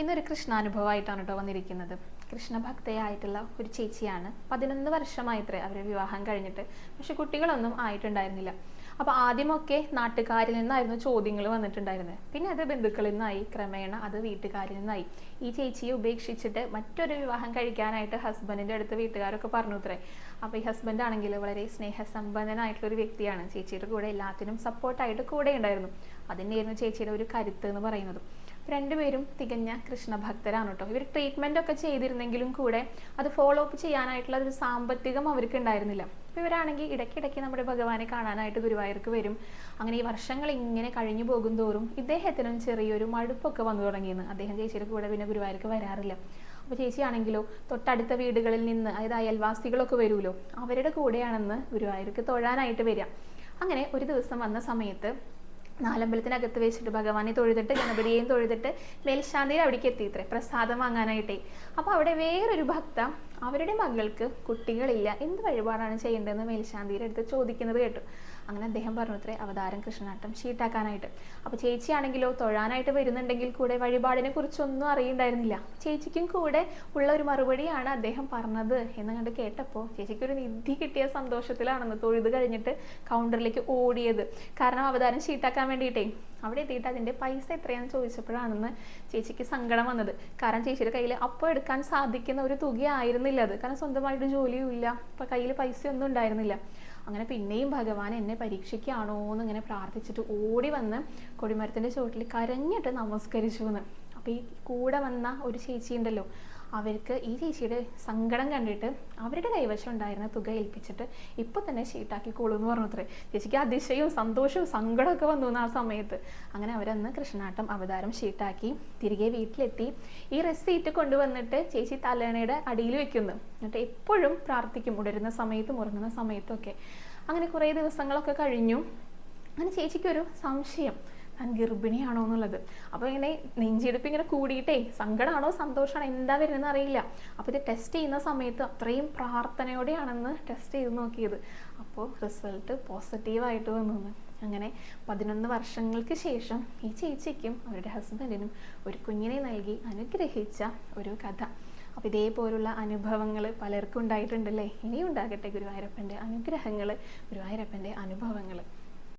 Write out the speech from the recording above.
ഇന്നൊരു കൃഷ്ണാനുഭവമായിട്ടാണ് കേട്ടോ വന്നിരിക്കുന്നത്. കൃഷ്ണഭക്തയായിട്ടുള്ള ഒരു ചേച്ചിയാണ്. പതിനൊന്ന് വർഷമായിത്രേ അവർ വിവാഹം കഴിഞ്ഞിട്ട്. പക്ഷെ കുട്ടികളൊന്നും ആയിട്ടുണ്ടായിരുന്നില്ല. അപ്പോൾ ആദ്യമൊക്കെ നാട്ടുകാരിൽ നിന്നായിരുന്നു ചോദ്യങ്ങൾ വന്നിട്ടുണ്ടായിരുന്നത്. പിന്നെ അത് ബന്ധുക്കളിൽ നിന്നായി ക്രമേണ അത് വീട്ടുകാരിൽ നിന്നായി. ഈ ചേച്ചിയെ ഉപേക്ഷിച്ചിട്ട് മറ്റൊരു വിവാഹം കഴിക്കാനായിട്ട് ഹസ്ബൻഡിന്റെ അടുത്ത് വീട്ടുകാരൊക്കെ പറഞ്ഞു അത്രേ അപ്പോൾ ഈ ഹസ്ബൻഡ് ആണെങ്കിൽ വളരെ സ്നേഹസമ്പന്നനായിട്ടുള്ള ഒരു വ്യക്തിയാണ്. ചേച്ചിയുടെ കൂടെ എല്ലാത്തിനും സപ്പോർട്ടായിട്ട് കൂടെ ഉണ്ടായിരുന്നു. അതിന്റെയായിരുന്നു ചേച്ചിയുടെ ഒരു കരുത്ത് എന്ന് പറയുന്നത്. രണ്ടുപേരും തികഞ്ഞ കൃഷ്ണഭക്തരാണ് കേട്ടോ. ഇവർ ട്രീറ്റ്മെന്റ് ഒക്കെ ചെയ്തിരുന്നെങ്കിലും കൂടെ അത് ഫോളോ അപ്പ് ചെയ്യാനായിട്ടുള്ള ഒരു സാമ്പത്തികം അവർക്ക് ഉണ്ടായിരുന്നില്ല അപ്പോൾ ഇവരാണെങ്കിൽ ഇടയ്ക്കിടയ്ക്ക് നമ്മുടെ ഭഗവാനെ കാണാനായിട്ട് ഗുരുവായൂർക്ക് വരും. അങ്ങനെ ഈ വർഷങ്ങൾ ഇങ്ങനെ കഴിഞ്ഞു പോകും തോറും ഇദ്ദേഹത്തിനും ചെറിയൊരു മടുപ്പൊക്കെ വന്നു തുടങ്ങിയെന്ന്. അദ്ദേഹം ചേച്ചിയുടെ കൂടെ പിന്നെ ഗുരുവായൂർക്ക് വരാറില്ല. അപ്പോൾ ചേച്ചിയാണെങ്കിലോ തൊട്ടടുത്ത വീടുകളിൽ നിന്ന് അതായത് അയൽവാസികളൊക്കെ വരുമല്ലോ അവരുടെ കൂടെയാണെന്ന് ഗുരുവായൂർക്ക് തൊഴാനായിട്ട് വരിക. അങ്ങനെ ഒരു ദിവസം വന്ന സമയത്ത് നാലമ്പലത്തിനകത്ത് വെച്ചിട്ട് ഭഗവാനെ തൊഴുതിട്ട് ഗണപതിയെയും തൊഴുതിട്ട് മേൽശാന്തിയിൽ അവിടേക്ക് എത്തിയിത്രേ പ്രസാദം വാങ്ങാനായിട്ടേ. അപ്പോൾ അവിടെ വേറൊരു ഭക്ത അവരുടെ മകൾക്ക് കുട്ടികളില്ല. എന്ത് വഴിപാടാണ് ചെയ്യേണ്ടതെന്ന് മേൽശാന്തിയുടെ അടുത്ത് ചോദിക്കുന്നത് കേട്ടു. അങ്ങനെ അദ്ദേഹം പറഞ്ഞു അത്രേ അവതാരം കൃഷ്ണനാട്ടം ഷീട്ടാക്കാനായിട്ട്. അപ്പോൾ ചേച്ചിയാണെങ്കിലോ തൊഴാനായിട്ട് വരുന്നുണ്ടെങ്കിൽ കൂടെ വഴിപാടിനെ കുറിച്ചൊന്നും അറിയണ്ടായിരുന്നില്ല. ചേച്ചിക്കും കൂടെ ഉള്ള ഒരു മറുപടിയാണ് അദ്ദേഹം പറഞ്ഞത് എന്ന് കണ്ട് കേട്ടപ്പോൾ ചേച്ചിക്ക് ഒരു നിധി കിട്ടിയ സന്തോഷത്തിലാണെന്ന് തൊഴുത് കഴിഞ്ഞിട്ട് കൗണ്ടറിലേക്ക് ഓടിയത്. കാരണം അവതാരം ഷീട്ടാക്കാൻ വേണ്ടിയിട്ടേ. അവിടെ എത്തിയിട്ട് അതിന്റെ പൈസ എത്രയാണെന്ന് ചോദിച്ചപ്പോഴാണെന്ന് ചേച്ചിക്ക് സങ്കടം വന്നത്. കാരണം ചേച്ചിയുടെ കയ്യിൽ അപ്പോൾ എടുക്കാൻ സാധിക്കുന്ന ഒരു തുകയായിരുന്നില്ല അത്. കാരണം സ്വന്തമായിട്ട് ജോലിയും ഇല്ല. അപ്പം കയ്യിൽ പൈസയൊന്നും ഉണ്ടായിരുന്നില്ല. അങ്ങനെ പിന്നെയും ഭഗവാൻ എന്നെ പരീക്ഷിക്കുകയാണോ എന്ന് ഇങ്ങനെ പ്രാർത്ഥിച്ചിട്ട് ഓടി വന്ന് കൊടിമരത്തിന്റെ ചുവട്ടിൽ കരഞ്ഞിട്ട് നമസ്കരിച്ചു എന്ന് അപ്പോൾ ഈ കൂടെ വന്ന ഒരു ചേച്ചി ഉണ്ടല്ലോ അവർക്ക് ഈ ചേച്ചിയുടെ സങ്കടം കണ്ടിട്ട് അവരുടെ കൈവശം ഉണ്ടായിരുന്ന തുക ഏൽപ്പിച്ചിട്ട് ഇപ്പോൾ തന്നെ ഷീട്ടാക്കിക്കോളൂ എന്ന് പറഞ്ഞത്ര ചേച്ചിക്ക് അതിശയവും സന്തോഷവും സങ്കടമൊക്കെ വന്നു ആ സമയത്ത്. അങ്ങനെ അവരന്ന് കൃഷ്ണാട്ടം അവതാരം ഷീട്ടാക്കി തിരികെ വീട്ടിലെത്തി. ഈ റെസീറ്റ് കൊണ്ടുവന്നിട്ട് ചേച്ചി തലേണയുടെ അടിയിൽ വെക്കുന്നു. എന്നിട്ട് എപ്പോഴും പ്രാർത്ഥിക്കും ഉടരുന്ന സമയത്തും ഉറങ്ങുന്ന സമയത്തൊക്കെ അങ്ങനെ കുറേ ദിവസങ്ങളൊക്കെ കഴിഞ്ഞു. അങ്ങനെ ചേച്ചിക്കൊരു സംശയം. താൻ ഗർഭിണിയാണോ എന്നുള്ളത്. അപ്പോൾ ഇങ്ങനെ നെഞ്ചിടിപ്പ് ഇങ്ങനെ കൂടിയിട്ടേ സങ്കടമാണോ സന്തോഷമാണോ എന്താ വരുന്നതെന്ന് അറിയില്ല. അപ്പോൾ ഇത് ടെസ്റ്റ് ചെയ്യുന്ന സമയത്ത് അത്രയും പ്രാർത്ഥനയോടെയാണെന്ന് ടെസ്റ്റ് ചെയ്ത് നോക്കിയത്. അപ്പോൾ റിസൾട്ട് പോസിറ്റീവായിട്ട് വന്നു അങ്ങനെ പതിനൊന്ന് വർഷങ്ങൾക്ക് ശേഷം ഈ ചേച്ചിക്കും അവരുടെ ഹസ്ബൻഡിനും ഒരു കുഞ്ഞിനെ നൽകി അനുഗ്രഹിച്ച ഒരു കഥ. അപ്പോൾ ഇതേപോലുള്ള അനുഭവങ്ങൾ പലർക്കും ഉണ്ടായിട്ടുണ്ടല്ലേ? ഇനിയും ഉണ്ടാകട്ടെ ഗുരുവായൂരപ്പന്റെ അനുഗ്രഹങ്ങൾ ഗുരുവായൂരപ്പന്റെ അനുഭവങ്ങൾ